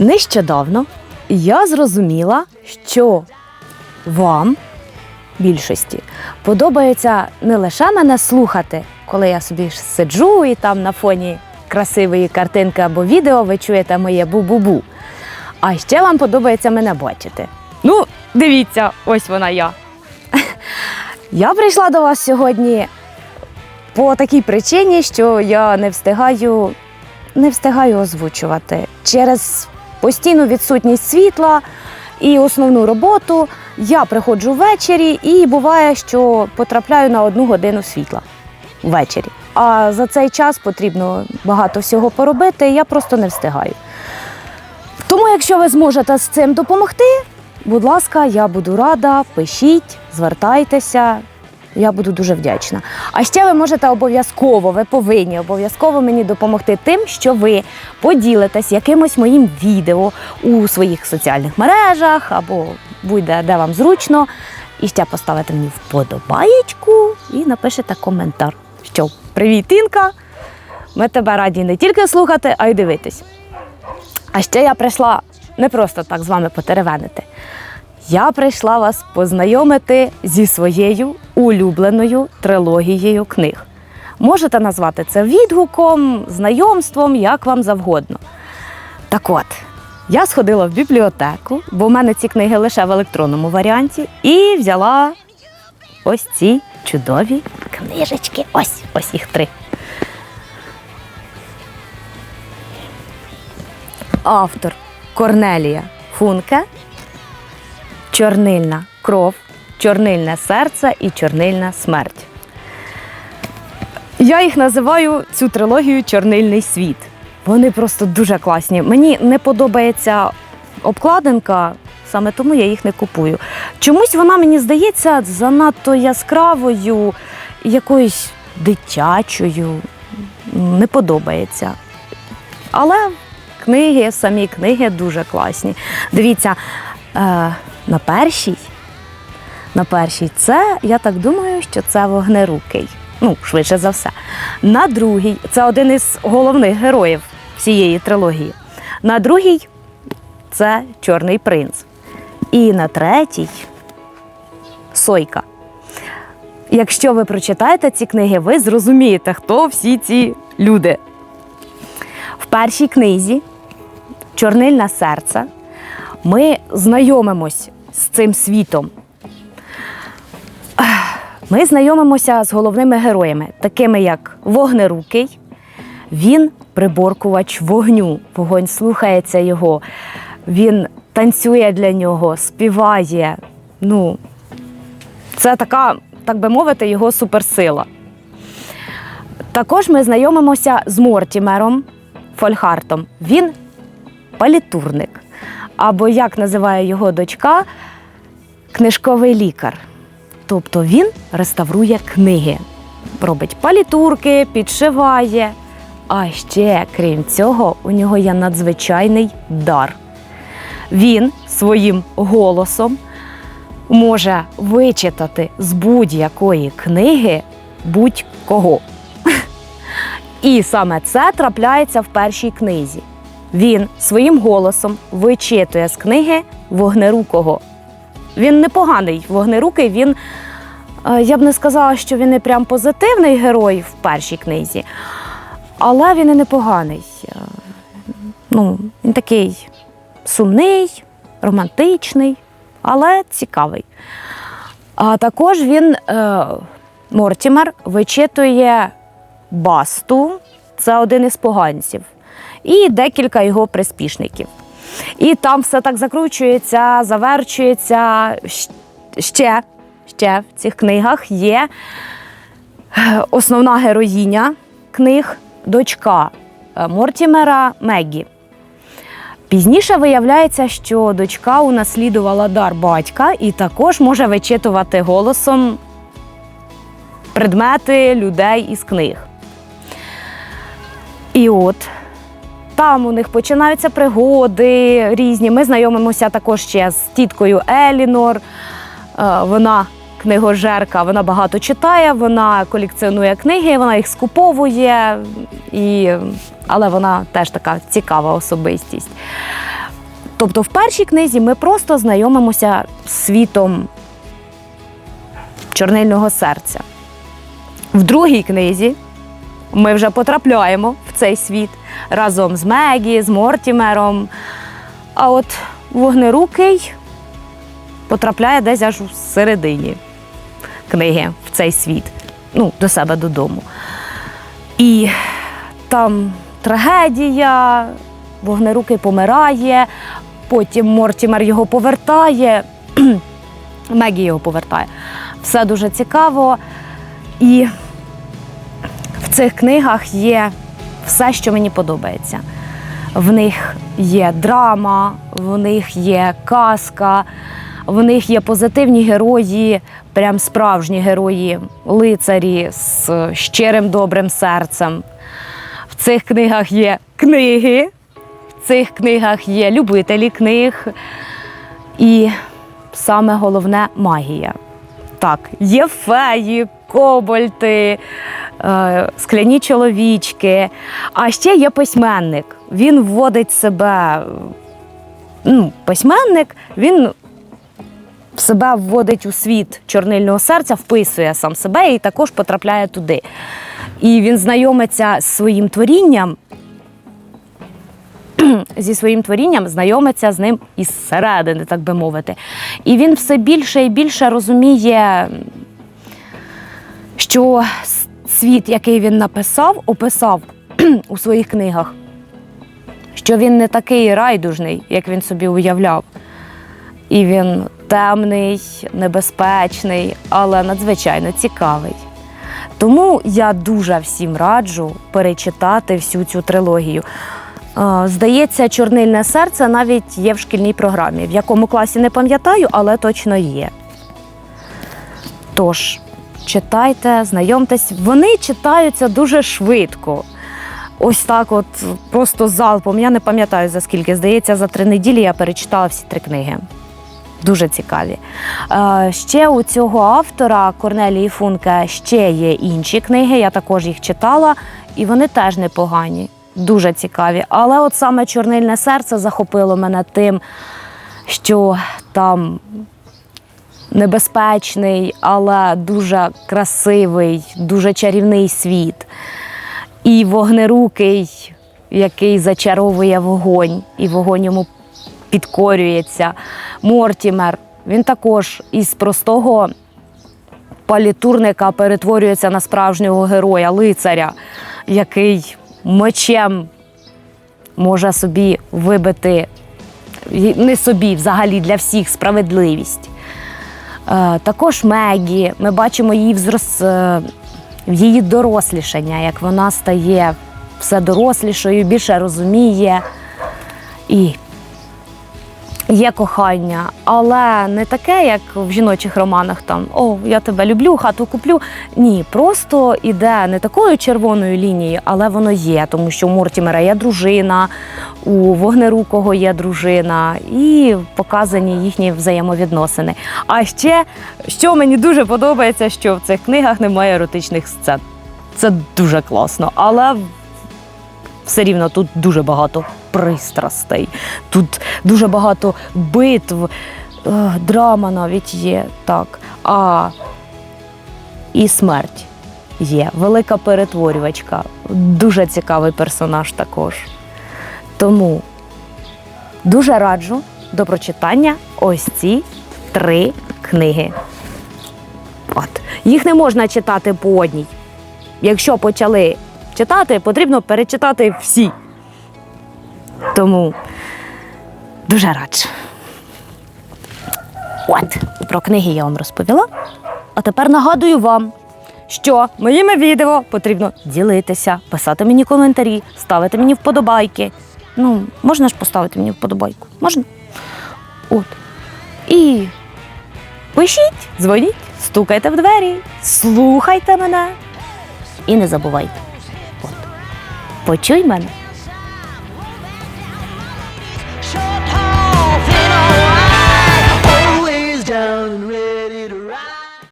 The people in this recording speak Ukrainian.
Нещодавно я зрозуміла, що вам, більшості, подобається не лише мене слухати, коли я собі сиджу і там на фоні красивої картинки або відео ви чуєте моє бу-бу-бу. А ще вам подобається мене бачити. Ну, дивіться, ось вона я. Я прийшла до вас сьогодні по такій причині, що я не встигаю, не встигаю озвучувати. Через постійну відсутність світла і основну роботу я приходжу ввечері і буває, що потрапляю на одну годину світла ввечері. А за цей час потрібно багато всього поробити, і я просто не встигаю. Тому, якщо ви зможете з цим допомогти, будь ласка, я буду рада, пишіть, звертайтеся. Я буду дуже вдячна. А ще ви можете обов'язково, ви повинні обов'язково мені допомогти тим, що ви поділитесь якимось моїм відео у своїх соціальних мережах або будь-де де вам зручно. І ще поставите мені вподобаєчку і напишете коментар. Що привіт, Інка! Ми тебе раді не тільки слухати, а й дивитись. А ще я прийшла не просто так з вами потеревенити. Я прийшла вас познайомити зі своєю улюбленою трилогією книг. Можете назвати це відгуком, знайомством, як вам завгодно. Так от, я сходила в бібліотеку, бо в мене ці книги лише в електронному варіанті, і взяла ось ці чудові книжечки. Ось, ось їх три. Автор Корнелія Функе, Чорнильна кров, Чорнильне серце і Чорнильна смерть. Я їх називаю цю трилогію Чорнильний світ. Вони просто дуже класні. Мені не подобається обкладинка, саме тому я їх не купую. Чомусь вона мені здається занадто яскравою, якоюсь дитячою. Не подобається. Але книги, самі книги дуже класні. Дивіться, е, на першій, на першій це, я так думаю, що це вогнерукий. Ну, швидше за все. На другій, це один із головних героїв всієї трилогії. На другій це Чорний принц. І на третій Сойка. Якщо ви прочитаєте ці книги, ви зрозумієте, хто всі ці люди. В першій книзі Чорнильне серце ми знайомимось з цим світом. Ми знайомимося з головними героями, такими як Вогнерукий. Він приборкувач вогню. Вогонь слухається його, він танцює для нього, співає. Ну, це така, так би мовити, його суперсила. Також ми знайомимося з Мортімером Фольхартом. Він палітурник, або як називає його дочка, книжковий лікар. Тобто він реставрує книги, робить палітурки, підшиває. А ще, крім цього, у нього є надзвичайний дар. Він своїм голосом може вичитати з будь-якої книги будь-кого. І саме це трапляється в першій книзі. Він своїм голосом вичитує з книги вогнерукого. Він непоганий вогнерукий, він, е, я б не сказала, що він не прям позитивний герой в першій книзі, але він і непоганий. Е, Ну, він такий сумний, романтичний, але цікавий. А також він, е, Мортімер, вичитує басту, це один із поганців, і декілька його приспішників. І там все так закручується, заверчується. Ще, ще в цих книгах є е, основна героїня книг, дочка е, Мортімера Меггі. Пізніше виявляється, що дочка унаслідувала дар батька і також може вичитувати голосом предмети людей із книг. І от там у них починаються пригоди різні. Ми знайомимося також ще з тіткою Елінор. Е, Вона книгожерка, вона багато читає, вона колекціонує книги, вона їх скуповує, і... але вона теж така цікава особистість. Тобто, в першій книзі ми просто знайомимося з світом чорнильного серця. В другій книзі ми вже потрапляємо в цей світ разом з Мегі, з Мортімером. А от вогнерукий потрапляє десь аж у середині книги в цей світ, ну, до себе додому. І там трагедія, вогнерукий помирає, потім Мортімер його повертає, Мегі його повертає. Все дуже цікаво. І в цих книгах є все, що мені подобається. В них є драма, в них є казка, в них є позитивні герої, прям справжні герої, лицарі з щирим добрим серцем. В цих книгах є книги, в цих книгах є любителі книг. І саме головне магія. Так, є феї, кобальти, скляні чоловічки. А ще є письменник. Він вводить себе. Ну, письменник, він себе вводить у світ чорнильного серця, вписує сам себе і також потрапляє туди. І він знайомиться з своїм творінням. Зі своїм творінням знайомиться з ним із середини, так би мовити. І він все більше і більше розуміє, що світ, який він написав, описав у своїх книгах, що він не такий райдужний, як він собі уявляв. І він темний, небезпечний, але надзвичайно цікавий. Тому я дуже всім раджу перечитати всю цю трилогію. Здається, чорнильне серце навіть є в шкільній програмі. В якому класі не пам'ятаю, але точно є. Тож, читайте, знайомтесь. Вони читаються дуже швидко. Ось так, от просто залпом. Я не пам'ятаю за скільки. Здається, за три неділі я перечитала всі три книги. Дуже цікаві. Е, Ще у цього автора Корнелії Функе ще є інші книги. Я також їх читала, і вони теж непогані, дуже цікаві. Але от саме Чорнильне серце захопило мене тим, що там небезпечний, але дуже красивий, дуже чарівний світ. І вогнерукий, який зачаровує вогонь, і вогонь йому підкорюється. Мортімер. Він також із простого палітурника перетворюється на справжнього героя, лицаря, який мечем може собі вибити не собі, взагалі для всіх справедливість. Е, Також Мегі. Ми бачимо її взрос... е, її дорослішання, як вона стає все дорослішою, більше розуміє. І є кохання, але не таке, як в жіночих романах там О, я тебе люблю, хату куплю. Ні, просто іде не такою червоною лінією, але воно є, тому що у Мортімера є дружина, у Вогнерукого є дружина, і показані їхні взаємовідносини. А ще, що мені дуже подобається, що в цих книгах немає еротичних сцен. Це дуже класно, але все рівно тут дуже багато пристрастей, тут дуже багато битв, е, драма навіть є, так. А і смерть є. Велика перетворювачка. Дуже цікавий персонаж також. Тому дуже раджу до прочитання ось ці три книги. От. Їх не можна читати по одній. Якщо почали читати, потрібно перечитати всі. Тому дуже раджу. От, про книги я вам розповіла. А тепер нагадую вам, що моїми відео потрібно ділитися, писати мені коментарі, ставити мені вподобайки. Ну, можна ж поставити мені вподобайку? Можна? От. І пишіть, дзвоніть, стукайте в двері, слухайте мене і не забувайте. От. Почуй мене